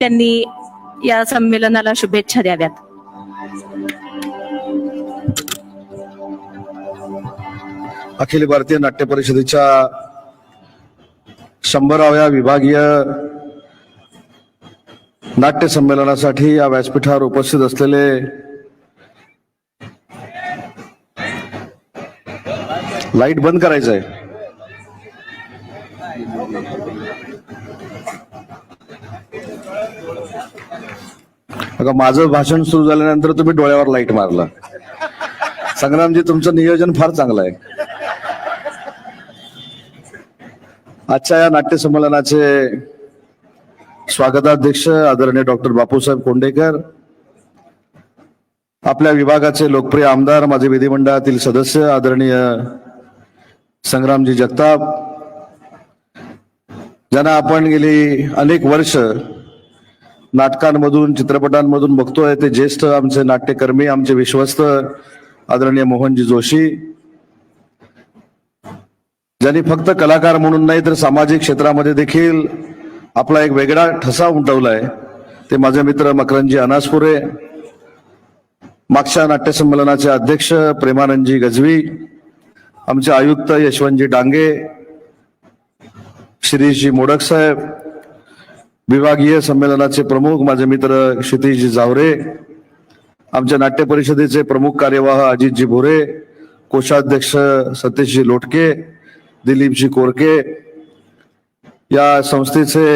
त्यांनी या संमेलनाला शुभेच्छा द्याव्यात. अखिल भारतीय नाट्य परिषदेच्या शंभराव्या विभागीय नाट्य संमेलनासाठी या व्यासपीठावर उपस्थित असलेले लाइट बंद करायचं आहे अगं माझं भाषण सुरू झाल्यानंतर तुम्ही डोळ्यावर लाइट मारला. संग्रामजी तुमचं नियोजन फार चांगलं आहे. आजच्या या नाट्य संमेलनाचे स्वागताध्यक्ष आदरणीय डॉक्टर बापूसाहेब कोंडेकर आपल्या विभागाचे लोकप्रिय आमदार माझे विधिमंडळातील सदस्य आदरणीय संग्रामजी जगताप ज्यांना आपण गेली अनेक वर्ष नाटकांमधून चित्रपटांमधून बघतोय ते ज्येष्ठ आमचे नाट्यकर्मी आमचे विश्वस्त आदरणीय मोहनजी जोशी. ज्यांनी फक्त कलाकार म्हणून नाही तर सामाजिक क्षेत्रामध्ये देखील आपला एक वेगळा ठसा उमटवलाय. ते माझे मित्र मकरंजी अनासपुरे मागच्या नाट्यसंमेलनाचे अध्यक्ष प्रेमानंदजी गजवी आमचे आयुक्त यशवंतजी डांगे श्रीजी मोडक साहेब विभागीय संमेलनाचे प्रमुख माझे मित्र क्षितिजी जावरे आमच्या नाट्य परिषदेचे प्रमुख कार्यवाह अजितजी भोरे कोषाध्यक्ष सतीशजी लोटके दिलीपजी कोरके या संस्थेचे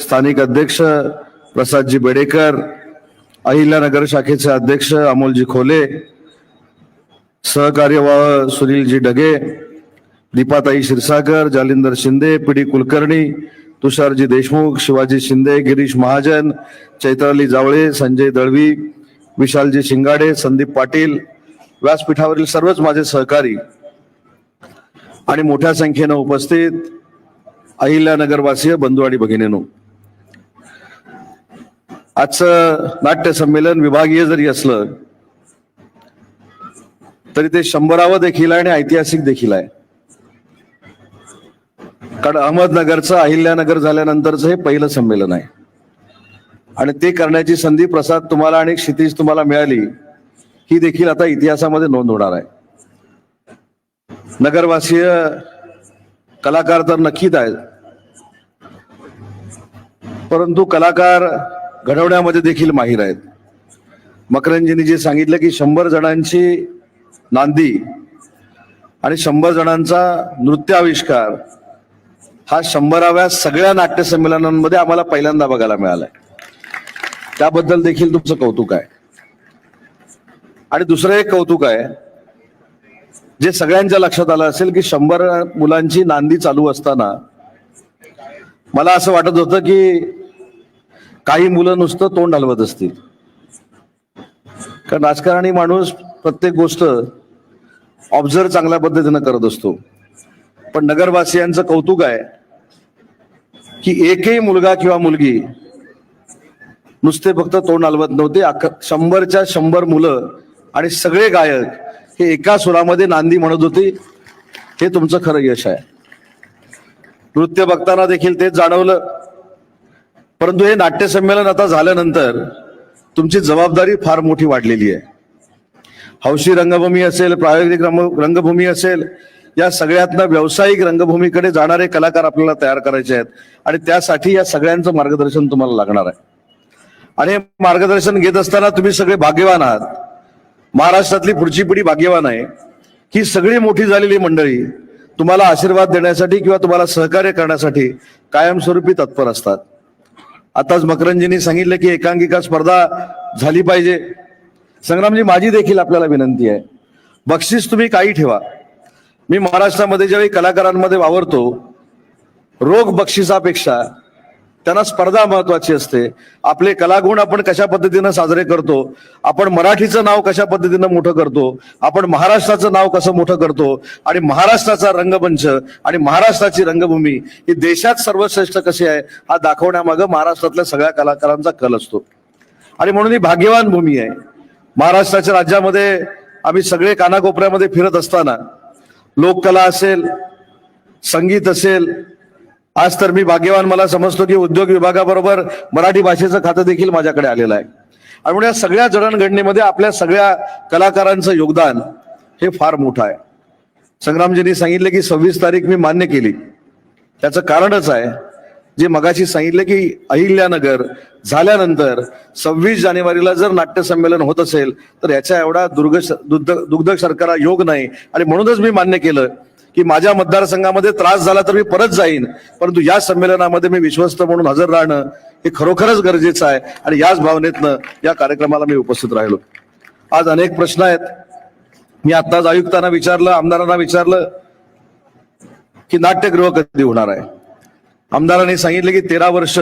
स्थानिक अध्यक्ष प्रसादजी बेडेकर अहिल्यानगर शाखेचे अध्यक्ष अमोलजी खोले सहकार्यवाह सुनीलजी डगे दीपाताई क्षीरसागर जालिंदर शिंदे पी डी कुलकर्णी तुषारजी देशमुख शिवाजी शिंदे गिरीश महाजन चैत्राली जावळे संजय दळवी विशालजी शिंगाडे संदीप पाटील व्यासपीठावरील सर्वच माझे सहकारी आणि मोठ्या संख्येनं उपस्थित अहिल्यानगरवासीय बंधू आणि भगिनीनो. आजचं नाट्य संमेलन विभागीय जरी असलं तरी ते शंभरावं देखील आहे आणि ऐतिहासिक देखील आहे. कारण अहमदनगरचं अहिल्यानगर झाल्यानंतरचं हे पहिलं संमेलन आहे. आणि ते करण्याची संधी प्रसाद तुम्हाला आणि क्षितिज तुम्हाला मिळाली ही देखील आता इतिहासामध्ये नोंद होणार आहे. नगरवासीय कलाकार तर नक्कीच आहेत. परंतु कलाकार घडवण्यामध्ये देखील माहीर आहेत. मकरंजींनी जे सांगितलं की शंभर जणांची नांदी आणि शंभर जणांचा नृत्याविष्कार हा शंभराव्या सगळ्या नाट्य संमेलनांमध्ये आम्हाला पहिल्यांदा बघायला मिळालाय. त्याबद्दल देखील तुमचं कौतुक आहे. आणि दुसरं एक कौतुक आहे जे सगळ्यांच्या लक्षात आलं असेल की शंभर मुलांची नांदी चालू असताना मला असं वाटत होतं की काही मुलं नुसतं तोंड हलवत असतील. कारण राजकारणी माणूस प्रत्येक गोष्ट ऑब्झर्व चांगल्या पद्धतीनं करत असतो. पण नगरवासियांचं कौतुक आहे की एकही मुलगा किंवा मुलगी नुसते फक्त तोंड हलवत नव्हते. अख- शंभरच्या शंभर मुलं आणि सगळे गायक हे एका सुरामध्ये नांदी म्हणत होती. हे तुमचं खरं यश आहे. नृत्य बघताना देखील तेच जाणवलं. परंतु हे नाट्यसंमेलन आता झाल्यानंतर तुमची जबाबदारी फार मोठी वाढलेली आहे. हौशी रंगभूमी असेल प्रायोगिक रंग- रंगभूमी असेल या सगळ्यातनं व्यावसायिक रंगभूमीकडे जाणारे कलाकार आपल्याला तयार करायचे आहेत. आणि त्यासाठी या सगळ्यांचं मार्गदर्शन तुम्हाला लागणार आहे. आणि हे मार्गदर्शन घेत असताना तुम्ही सगळे भाग्यवान आहात. महाराष्ट्रातली पुढची पिढी भाग्यवान आहे. ही सगळी मोठी झालेली मंडळी तुम्हाला आशीर्वाद देण्यासाठी किंवा तुम्हाला सहकार्य करण्यासाठी कायमस्वरूपी तत्पर असतात. आताच मकरंजींनी सांगितलं की एकांकिका स्पर्धा झाली पाहिजे. संग्रामजी माझी देखील आपल्याला विनंती आहे. बक्षीस तुम्ही काही ठेवा. मी महाराष्ट्रामध्ये ज्यावेळी कलाकारांमध्ये वावरतो रोग बक्षिसापेक्षा त्यांना स्पर्धा महत्वाची असते. आपले कलागुण आपण कशा पद्धतीनं साजरे करतो आपण मराठीचं नाव कशा पद्धतीनं मोठं करतो आपण महाराष्ट्राचं नाव कसं मोठं करतो आणि महाराष्ट्राचा रंगमंच आणि महाराष्ट्राची रंगभूमी ही देशात सर्वश्रेष्ठ कशी आहे हा दाखवण्यामागं महाराष्ट्रातल्या सगळ्या कलाकारांचा कल असतो. आणि म्हणून ही भाग्यवान भूमी आहे. महाराष्ट्राच्या राज्यामध्ये आम्ही सगळे कानाकोपऱ्यामध्ये फिरत असताना लोककला असेल संगीत असेल आज तर मी भाग्यवान मला समजतो की उद्योग विभागाबरोबर मराठी भाषेचं खातं देखील माझ्याकडे आलेलं आहे. आणि म्हणून या सगळ्या जडणघडणीमध्ये आपल्या सगळ्या कलाकारांचं योगदान हे फार मोठं आहे. संग्रामजींनी सांगितले की सव्वीस तारीख मी मान्य केली. त्याचं कारणच आहे जे मगाशी सांगितले की अहिल्यानगर झाल्यानंतर सव्वीस जानेवारीला जर नाट्यसंमेलन होत असेल तर याच्या एवढा दुर्ग दुग्ध दुग्ध शर्करा योग नाही. आणि म्हणूनच मी मान्य केलं की माझ्या मतदारसंघामध्ये त्रास झाला तर मी परत जाईन. परंतु या संमेलनामध्ये मी विश्वस्त म्हणून हजर राहणं हे खरोखरच गरजेचं आहे. आणि याच भावनेतनं या कार्यक्रमाला मी उपस्थित राहिलो. आज अनेक प्रश्न आहेत. मी आत्ताच आयुक्तांना विचारलं आमदारांना विचारलं की नाट्यगृह कधी होणार आहे? आमदारांनी सांगितले की तेरा वर्ष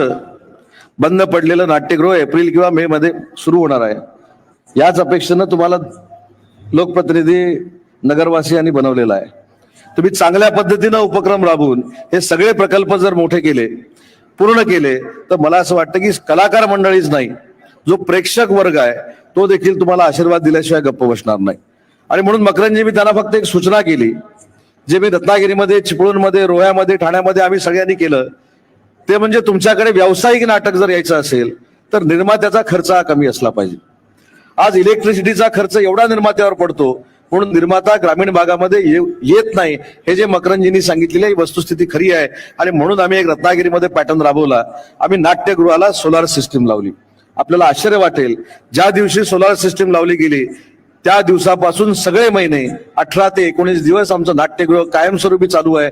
बंद पडलेलं नाट्यगृह एप्रिल किंवा मे मध्ये सुरू होणार आहे. याच अपेक्षेनं तुम्हाला लोकप्रतिनिधी नगरवासियांनी बनवलेला आहे. तुम्ही चांगल्या पद्धतीनं उपक्रम राबवून हे सगळे प्रकल्प जर मोठे केले पूर्ण केले तर मला असं वाटतं की कलाकार मंडळीच नाही जो प्रेक्षक वर्ग आहे तो देखील तुम्हाला आशीर्वाद दिल्याशिवाय गप्प बसणार नाही. आणि म्हणून मकरंजी मी त्यांना फक्त एक सूचना केली जे मी रत्नागिरीमध्ये चिपळूणमध्ये रोह्यामध्ये ठाण्यामध्ये आम्ही सगळ्यांनी केलं ते म्हणजे तुमच्याकडे व्यावसायिक नाटक जर यायचं असेल तर निर्मात्याचा खर्च हा कमी असला पाहिजे. आज इलेक्ट्रिसिटीचा खर्च एवढा निर्मात्यावर पडतो म्हणून निर्माता ग्रामीण भागामध्ये येत नाही. हे जे मकरंजींनी सांगितलेली ही वस्तुस्थिती खरी आहे. आणि म्हणून आम्ही एक रत्नागिरीमध्ये पॅटर्न राबवला. आम्ही नाट्यगृहाला सोलार सिस्टीम लावली. आपल्याला आश्चर्य वाटेल ज्या दिवशी सोलार सिस्टीम लावली गेली त्या दिवसापासून सगळे महिने अठरा ते एकोणीस दिवस आमचं नाट्यगृह कायमस्वरूपी चालू आहे.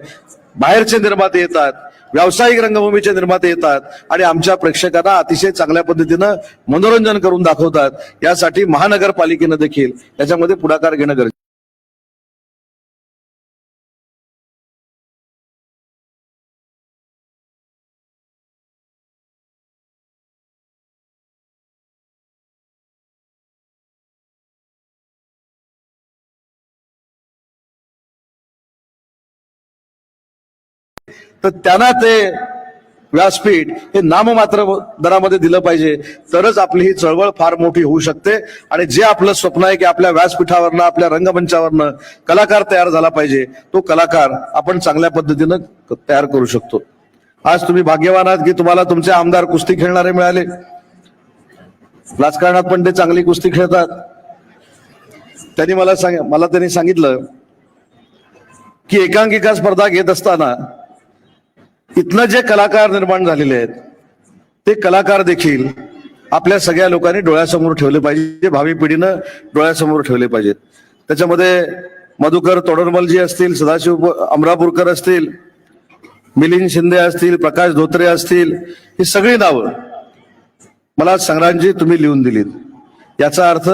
बाहेरचे निर्माते येतात व्यावसायिक रंगभूमीचे निर्माते येतात आणि आमच्या प्रेक्षकांना अतिशय चांगल्या पद्धतीनं मनोरंजन करून दाखवतात. यासाठी महानगरपालिकेनं देखील याच्यामध्ये पुढाकार घेणं गरजेचं तर त्यांना ते व्यासपीठ हे नाममात्र दरामध्ये दिलं पाहिजे. तरच आपली ही चळवळ फार मोठी होऊ शकते. आणि जे आपलं स्वप्न आहे की आपल्या व्यासपीठावरनं आपल्या रंगमंचावरनं कलाकार तयार झाला पाहिजे तो कलाकार आपण चांगल्या पद्धतीनं क- तयार करू शकतो. आज तुम्ही भाग्यवान आहात की तुम्हाला तुमचे आमदार कुस्ती खेळणारे मिळाले. राजकारणात पण ते चांगली कुस्ती खेळतात. त्यांनी मला सांग मला त्यांनी सांगितलं की एकांकिका स्पर्धा घेत असताना इथनं जे कलाकार निर्माण झालेले आहेत ते कलाकार देखील आपल्या सगळ्या लोकांनी डोळ्यासमोर ठेवले पाहिजे भावी पिढीनं डोळ्यासमोर ठेवले पाहिजेत. त्याच्यामध्ये मधुकर तोडरमलजी असतील सदाशिव अमरापूरकर असतील मिलिंद शिंदे असतील प्रकाश धोत्रे असतील ही सगळी नावं मला संग्रामजी तुम्ही लिहून दिलीत. याचा अर्थ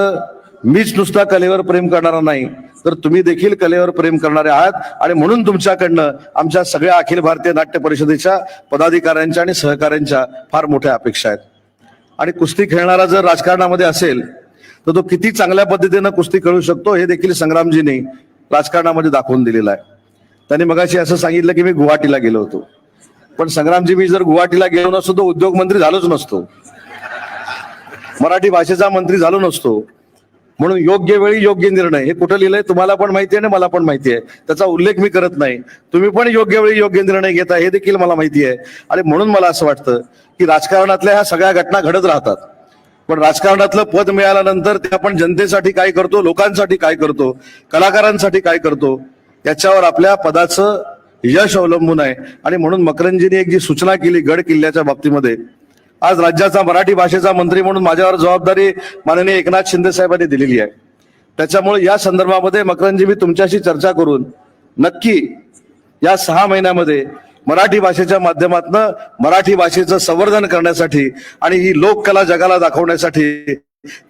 मीच नुसता कलेवर प्रेम करणारा नाही तर तुम्ही देखील कलेवर प्रेम करणारे आहात. आणि म्हणून तुमच्याकडनं आमच्या सगळ्या अखिल भारतीय नाट्य परिषदेच्या पदाधिकाऱ्यांच्या आणि सहकाऱ्यांच्या फार मोठ्या अपेक्षा आहेत. आणि कुस्ती खेळणारा जर राजकारणामध्ये असेल तर तो किती चांगल्या पद्धतीनं कुस्ती खेळू शकतो हे देखील संग्रामजींनी राजकारणामध्ये दाखवून दिलेलं आहे. त्यांनी मगाशी असं सांगितलं की मी गुवाहाटीला गेलो होतो. पण संग्रामजी मी जर गुवाहाटीला गेलो नसतो तर उद्योग मंत्री झालोच नसतो. मराठी भाषेचा मंत्री झालो नसतो. म्हणून योग्य वेळी योग्य निर्णय. हे कुठं लिहिलंय? तुम्हाला पण माहिती आहे आणि मला पण माहिती आहे. त्याचा उल्लेख मी करत नाही. तुम्ही पण योग्य वेळी योग्य निर्णय घेता हे देखील मला माहिती आहे. आणि म्हणून मला असं वाटतं की राजकारणातल्या ह्या सगळ्या घटना घडत राहतात. पण राजकारणातलं पद मिळाल्यानंतर ते आपण जनतेसाठी काय करतो? लोकांसाठी काय करतो? कलाकारांसाठी काय करतो? याच्यावर आपल्या पदाचं यश अवलंबून आहे. आणि म्हणून मकरंजीने एक जी सूचना केली गड किल्ल्याच्या बाबतीमध्ये आज राज्याचा मराठी भाषेचा मंत्री म्हणून माझ्यावर जबाबदारी माननीय एकनाथ शिंदे साहेबांनी दिलेली आहे. त्याच्यामुळे या संदर्भामध्ये मकरंजी मी तुमच्याशी चर्चा करून नक्की या सहा महिन्यामध्ये मराठी भाषेच्या माध्यमातून मराठी भाषेचं संवर्धन करण्यासाठी आणि ही लोककला जगाला दाखवण्यासाठी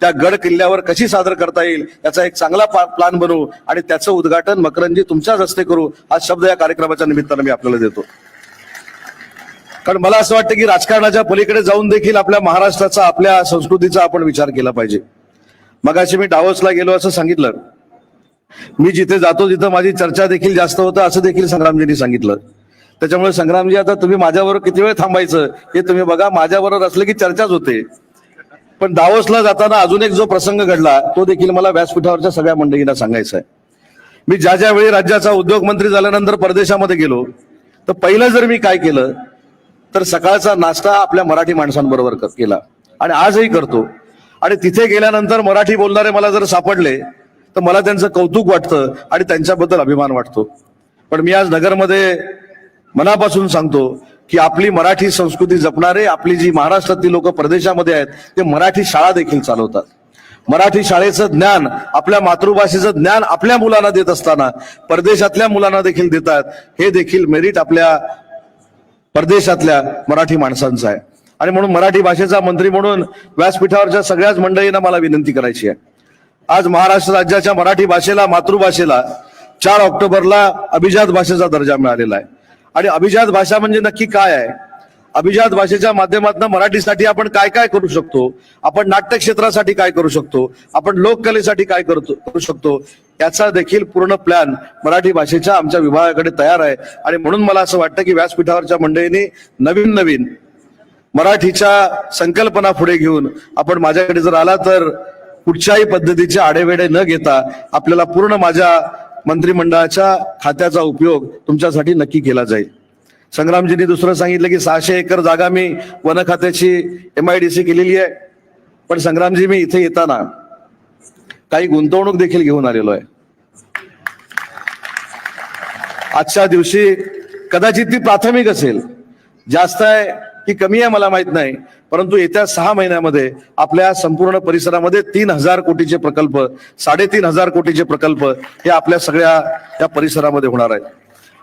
त्या गड किल्ल्यावर कशी सादर करता येईल याचा एक चांगला पा- प्लान बनवू आणि त्याचं उद्घाटन मकरंजी तुमच्याच हस्ते करू हा शब्द या कार्यक्रमाच्या निमित्तानं मी आपल्याला देतो. कारण मला असं वाटतं की राजकारणाच्या पलीकडे जाऊन देखील आपल्या महाराष्ट्राचा आपल्या संस्कृतीचा आपण विचार केला पाहिजे. मगाशी मी डावसला गेलो असं सांगितलं. मी जिथे जातो तिथं माझी चर्चा देखील जास्त होतं असं देखील संग्रामजींनी सांगितलं. त्याच्यामुळे संग्रामजी आता तुम्ही माझ्याबरोबर किती वेळ थांबायचं हे तुम्ही बघा माझ्याबरोबर असलं की चर्चाच होते. पण दावोसला जाताना अजून एक जो प्रसंग घडला तो देखील मला व्यासपीठावरच्या सगळ्या मंडळींना सांगायचा आहे. मी ज्या ज्या वेळी राज्याचा उद्योग मंत्री झाल्यानंतर परदेशामध्ये गेलो तर पहिलं जर मी काय केलं तर सकाळचा नाश्ता आपल्या मराठी माणसांबरोबर केला. आणि आजही करतो. आणि तिथे गेल्यानंतर मराठी बोलणारे मला जर सापडले तर मला त्यांचं कौतुक वाटतं आणि त्यांच्याबद्दल अभिमान वाटतो. पण मी आज नगरमध्ये मनापासून सांगतो की आपली मराठी संस्कृती जपणारे आपली जी महाराष्ट्रातली लोक प्रदेशामध्ये आहेत ते मराठी शाळा देखील चालवतात. मराठी शाळेचं ज्ञान आपल्या मातृभाषेचं ज्ञान आपल्या मुलांना देत असताना परदेशातल्या मुलांना देखील देतात. हे देखील मेरिट आपल्या परदेशातल्या मराठी माणसांचा आहे. आणि म्हणून मराठी भाषेचा मंत्री म्हणून व्यासपीठावरच्या सगळ्याच मंडळींना मला विनंती करायची आहे. आज महाराष्ट्र राज्याच्या मराठी भाषेला मातृभाषेला चार ऑक्टोबरला अभिजात भाषेचा दर्जा मिळालेला आहे. आणि अभिजात भाषा म्हणजे नक्की काय आहे? अभिजात भाषेच्या माध्यमातून मराठीसाठी आपण काय काय करू शकतो? आपण नाट्य क्षेत्रासाठी काय करू शकतो? आपण लोककलेसाठी काय करतो करू शकतो? याचा देखील पूर्ण प्लॅन मराठी भाषेच्या आमच्या विभागाकडे तयार आहे. आणि म्हणून मला असं वाटतं की व्यासपीठावरच्या मंडळींनी नवीन नवीन मराठीच्या संकल्पना पुढे घेऊन आपण माझ्याकडे जर आला तर कुठच्याही पद्धतीचे आडेवेडे न घेता आपल्याला पूर्ण माझ्या मंत्रिमंडळाच्या खात्याचा उपयोग तुमच्यासाठी नक्की केला जाईल. संग्रामजींनी दुसरं सांगितलं की सहाशे एकर जागा मी वन खात्याची एम आय डी सी केलेली आहे. पण संग्रामजी मी इथे येताना काही गुंतवणूक देखील घेऊन आलेलो आहे. आजच्या दिवशी कदाचित ती प्राथमिक असेल. जास्त आहे की कमी आहे मला माहीत नाही. परंतु येत्या सहा महिन्यामध्ये आपल्या संपूर्ण परिसरामध्ये तीन हजार कोटीचे प्रकल्प साडेतीन हजार कोटीचे प्रकल्प हे आपल्या सगळ्या या परिसरामध्ये होणार आहेत.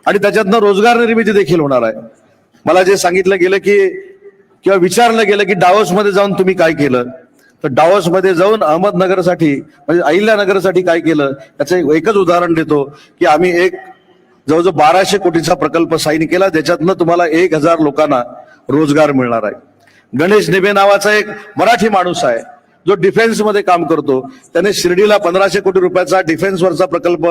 आणि त्याच्यातनं रोजगार निर्मिती देखील होणार आहे. मला जे सांगितलं गेलं की किंवा विचारलं गेलं की डावसमध्ये जाऊन तुम्ही काय केलं? तर डावसमध्ये जाऊन अहमदनगरसाठी म्हणजे अहिल्यानगरसाठी काय केलं? याचं एकच उदाहरण देतो की आम्ही एक जवळजवळ बाराशे कोटीचा प्रकल्प साईन केला ज्याच्यातनं तुम्हाला एक हजार लोकांना रोजगार मिळणार आहे. गणेश निबे नावाचा एक मराठी माणूस आहे जो डिफेन्समध्ये काम करतो. त्याने शिर्डीला पंधराशे कोटी रुपयाचा डिफेन्सवरचा प्रकल्प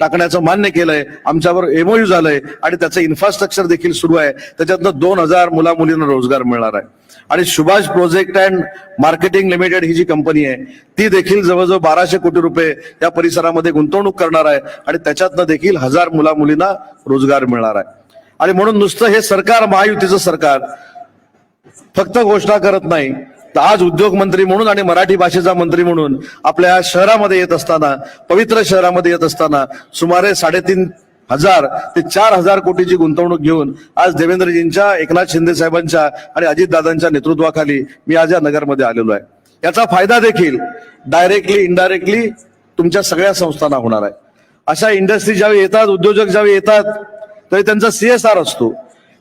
टाकण्याचं मान्य केलंय आमच्यावर एमओयू झालंय आणि त्याचं इन्फ्रास्ट्रक्चर देखील सुरू आहे. त्याच्यातनं दोन हजार मुला मुलींना रोजगार मिळणार आहे. आणि Subhash project and marketing limited ही जी कंपनी आहे ती देखील जवळजवळ बाराशे कोटी रुपये या परिसरामध्ये गुंतवणूक करणार आहे आणि त्याच्यातनं देखील हजार मुला मुलींना रोजगार मिळणार आहे. आणि म्हणून नुसतं हे सरकार महायुतीचं सरकार फक्त घोषणा करत नाही तर आज उद्योग मंत्री म्हणून आणि मराठी भाषेचा मंत्री म्हणून आपल्या शहरामध्ये येत असताना पवित्र शहरामध्ये येत असताना सुमारे साडेतीन हजार ते चार हजार कोटीची गुंतवणूक घेऊन आज देवेंद्रजींच्या एकनाथ शिंदे साहेबांच्या आणि अजितदादांच्या नेतृत्वाखाली मी आज या नगरमध्ये आलेलो आहे. याचा फायदा देखील डायरेक्टली इनडायरेक्टली तुमच्या सगळ्या संस्थांना होणार आहे. अशा इंडस्ट्री ज्यावेळी येतात उद्योजक ज्यावेळी येतात तरी त्यांचा सीएसआर असतो.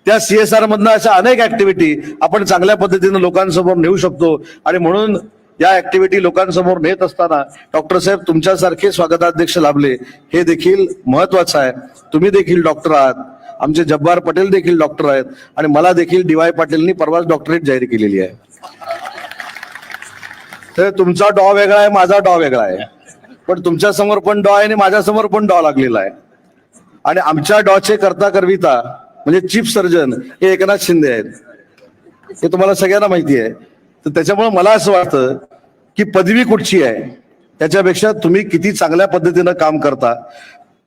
त्या सीएसआर मधनं अशा अनेक ऍक्टिव्हिटी आपण चांगल्या पद्धतीनं लोकांसमोर नेऊ शकतो. आणि म्हणून या ऍक्टिव्हिटी लोकांसमोर नेत असताना डॉक्टर साहेब तुमच्यासारखे स्वागताध्यक्ष लाभले हे देखील महत्वाचं आहे. तुम्ही देखील डॉक्टर आहात. आमचे जब्बार पटेल देखील डॉक्टर आहेत. आणि मला देखील डी वाय पाटीलनी परवाच डॉक्टरेट जाहीर केलेली आहे. तर तुमचा डॉ वेगळा आहे माझा डॉ वेगळा आहे. पण तुमच्यासमोर पण डॉ आहे आणि माझ्यासमोर पण डॉ लागलेला आहे. आणि आमच्या डॉचे करता करविता म्हणजे चीफ सर्जन हे एकनाथ शिंदे आहेत. हे तुम्हाला सगळ्यांना माहिती आहे. तर त्याच्यामुळे मला असं वाटतं की पदवी कुठची आहे? त्याच्यापेक्षा तुम्ही किती चांगल्या पद्धतीनं काम करता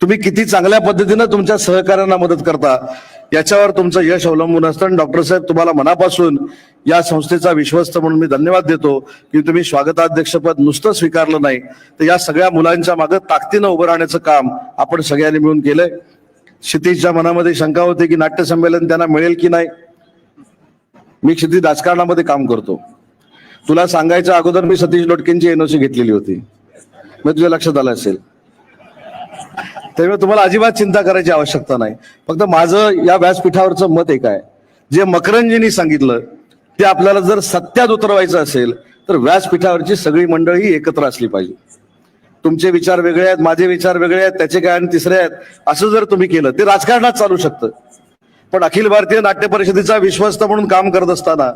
तुम्ही किती चांगल्या पद्धतीनं तुमच्या सहकार्यांना मदत करता याच्यावर तुमचं यश अवलंबून असतं. आणि डॉक्टर साहेब तुम्हाला मनापासून या संस्थेचा विश्वस्त म्हणून मी धन्यवाद देतो की तुम्ही स्वागताध्यक्षपद नुसतं स्वीकारलं नाही. तर या सगळ्या मुलांच्या मागे ताकदीनं उभं राहण्याचं काम आपण सगळ्यांनी मिळून केलंय. क्षितिजच्या मनामध्ये शंका होती की नाट्य संमेलन त्यांना मिळेल की नाही? मी क्षितिज राजकारणामध्ये काम करतो. तुला सांगायच्या अगोदर मी सतीश लोटकेंची एनओसी घेतलेली होती. मी तुझ्या लक्षात आलं असेल. त्यामुळे तुम्हाला अजिबात चिंता करायची आवश्यकता नाही. फक्त माझं या व्यासपीठावरचं मत एक आहे. जे मकरंजींनी सांगितलं ते आपल्याला जर सत्यात उतरवायचं असेल तर व्यासपीठावरची सगळी मंडळी एकत्र असली पाहिजे. तुमचे विचार वेगळे आहेत माझे विचार वेगळे आहेत त्याचे काय आणि तिसरे आहेत असं जर तुम्ही केलं ते राजकारणात चालू शकतं. पण अखिल भारतीय नाट्य परिषदेचा विश्वस्त म्हणून काम करत असताना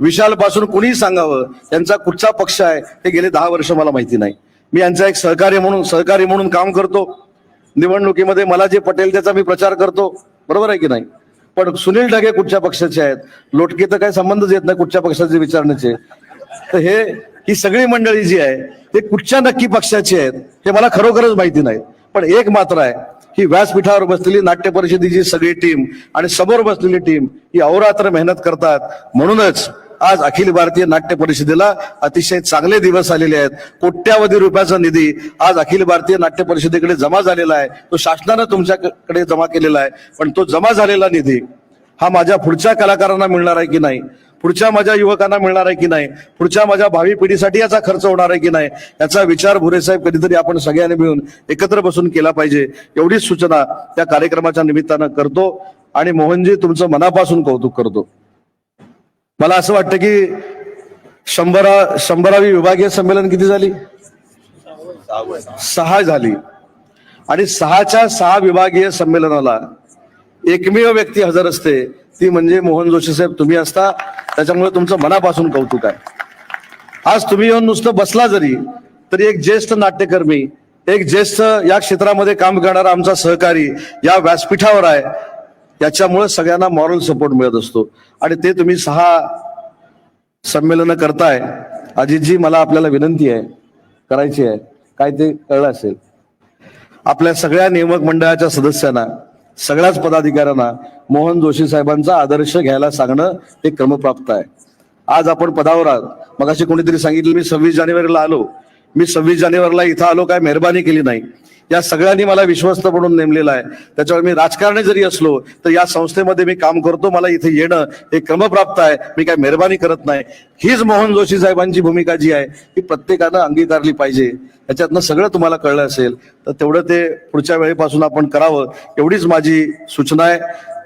विशाल पासून कुणीही सांगावं त्यांचा कुठचा पक्ष आहे हे गेले दहा वर्ष मला माहिती नाही. मी यांचा एक सहकार्य म्हणून सहकारी म्हणून काम करतो. निवडणुकीमध्ये मला जे पटेल त्याचा मी प्रचार करतो. बरोबर आहे की नाही? पण सुनील ढगे कुठच्या पक्षाचे आहेत? लोटके तर काही संबंधच येत नाही कुठच्या पक्षाचे विचारण्याचे. तर हे ही सगळी मंडळी जी आहे ते कुठच्या नक्की पक्षाची आहेत हे मला खरोखरच माहिती नाही. पण एक मात्र आहे ही व्यासपीठावर बसलेली नाट्य परिषदेची सगळी टीम आणि समोर बसलेली टीम ही अहोरात्र मेहनत करतात. म्हणूनच आज अखिल भारतीय नाट्य परिषदेला अतिशय चांगले दिवस आलेले आहेत. कोट्यावधी रुपयाचा निधी आज अखिल भारतीय नाट्य परिषदेकडे जमा झालेला आहे. तो शासनानं तुमच्याकडे जमा केलेला आहे. पण तो जमा झालेला निधी हा माझ्या पुढच्या कलाकारांना मिळणार आहे की नाही पुढच्या माझ्या युवकांना मिळणार आहे की नाही? पुढच्या माझ्या भावी पिढीसाठी याचा खर्च होणार आहे की नाही? याचा विचार भुरेसाहेब कधीतरी आपण सगळ्यांनी मिळून एकत्र बसून केला पाहिजे. एवढीच सूचना त्या कार्यक्रमाच्या निमित्तानं करतो आणि मोहनजी तुमचं मनापासून कौतुक करतो. मला असं वाटतं की शंभरा शंभरावी विभागीय संमेलन किती झाली? सहा झाली. आणि सहाच्या सहा विभागीय संमेलनाला एकमेव व्यक्ती हजर असते. ती म्हणजे मोहन जोशी साहेब तुम्ही असता त्याच्यामुळे तुमचं मनापासून कौतुक आहे. आज तुम्ही येऊन नुसतं बसला जरी तरी एक ज्येष्ठ नाट्यकर्मी एक ज्येष्ठ या क्षेत्रामध्ये काम करणारा आमचा सहकारी या व्यासपीठावर आहे. याच्यामुळे सगळ्यांना मॉरल सपोर्ट मिळत असतो. आणि ते तुम्ही सहा संमेलन करताय अजितजी मला आपल्याला विनंती आहे करायची आहे. काय ते कळलं असेल. आपल्या सगळ्या नियामक मंडळाच्या सदस्यांना सगळ्याच पदाधिकाऱ्यांना मोहन जोशी साहेबांचा आदर्श घ्यायला सांगणं हे क्रमप्राप्त आहे. आज आपण पदावर आहात. मग कोणीतरी सांगितलं मी सव्वीस जानेवारीला आलो. मी सव्वीस जानेवारीला इथं आलो काय मेहरबानी केली नाही. या सगळ्यांनी मला विश्वस्त म्हणून नेमलेला आहे. त्याच्यावर मी राजकारणी जरी असलो तर या संस्थेमध्ये मी काम करतो मला इथे येणं हे क्रमप्राप्त आहे. मी काय मेहरबानी करत नाही. हीच मोहन जोशी साहेबांची भूमिका जी आहे ती प्रत्येकानं अंगीकारली पाहिजे. याच्यातनं सगळं तुम्हाला कळलं असेल तर तेवढं ते पुढच्या वेळेपासून आपण करावं एवढीच माझी सूचना आहे.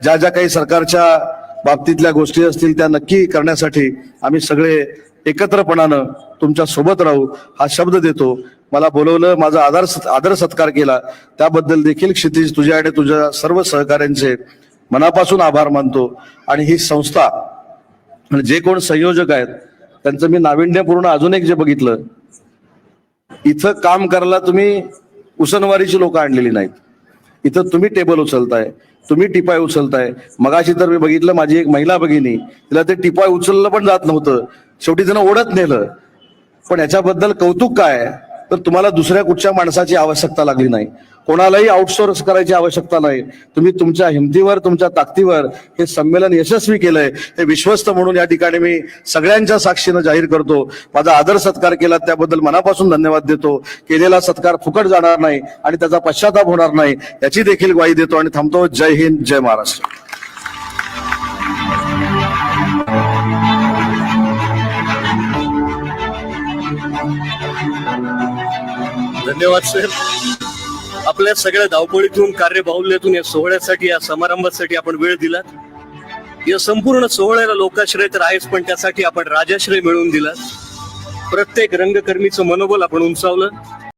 ज्या ज्या काही सरकारच्या बाबतीतल्या गोष्टी असतील त्या नक्की करण्यासाठी आम्ही सगळे एकत्रपणानं तुमच्यासोबत राहू हा शब्द देतो. मला बोलवलं माझा आदर आदर सत्कार केला. त्याबद्दल देखील क्षितिज तुझ्या आणि तुझ्या सर्व सहकाऱ्यांचे मनापासून आभार मानतो. आणि ही संस्था जे कोण संयोजक आहेत त्यांचं मी नाविन्यपूर्ण अजून एक जे बघितलं इथं काम करायला तुम्ही उसनवारीची लोक आणलेली नाहीत. इथं तुम्ही टेबल उचलताय. तुम्ही टिपाय उचलताय. मगाशी तर मी बघितलं माझी एक महिला भगिनी तिला ते टिपाय उचललं पण जात नव्हतं. शेवटी तिनं ओढत नेलं. पण याच्याबद्दल कौतुक काय? तर तुम्हाला दुसऱ्या कुठच्या माणसाची आवश्यकता लागली नाही. कोणालाही आउटसोर्स करायची आवश्यकता नाही. तुम्ही तुमच्या हिमतीवर तुमच्या ताकदीवर हे संमेलन यशस्वी केलंय. हे विश्वस्त म्हणून या ठिकाणी मी सगळ्यांच्या साक्षीनं जाहीर करतो. माझा आदर सत्कार केला त्याबद्दल मनापासून धन्यवाद देतो. केलेला सत्कार फुकट जाणार नाही आणि त्याचा पश्चाताप होणार नाही याची देखील ग्वाही देतो आणि थांबतो. जय हिंद जय महाराष्ट्र. धन्यवाद साहेब आपल्या सगळ्या धावपळीतून कार्यबाहुल्यातून या सोहळ्यासाठी या समारंभासाठी आपण वेळ दिला. या संपूर्ण सोहळ्याला लोकाश्रय तर आहेच पण त्यासाठी आपण राजाश्रय मिळवून दिला. प्रत्येक रंगकर्मीचं मनोबल आपण उंचावलं.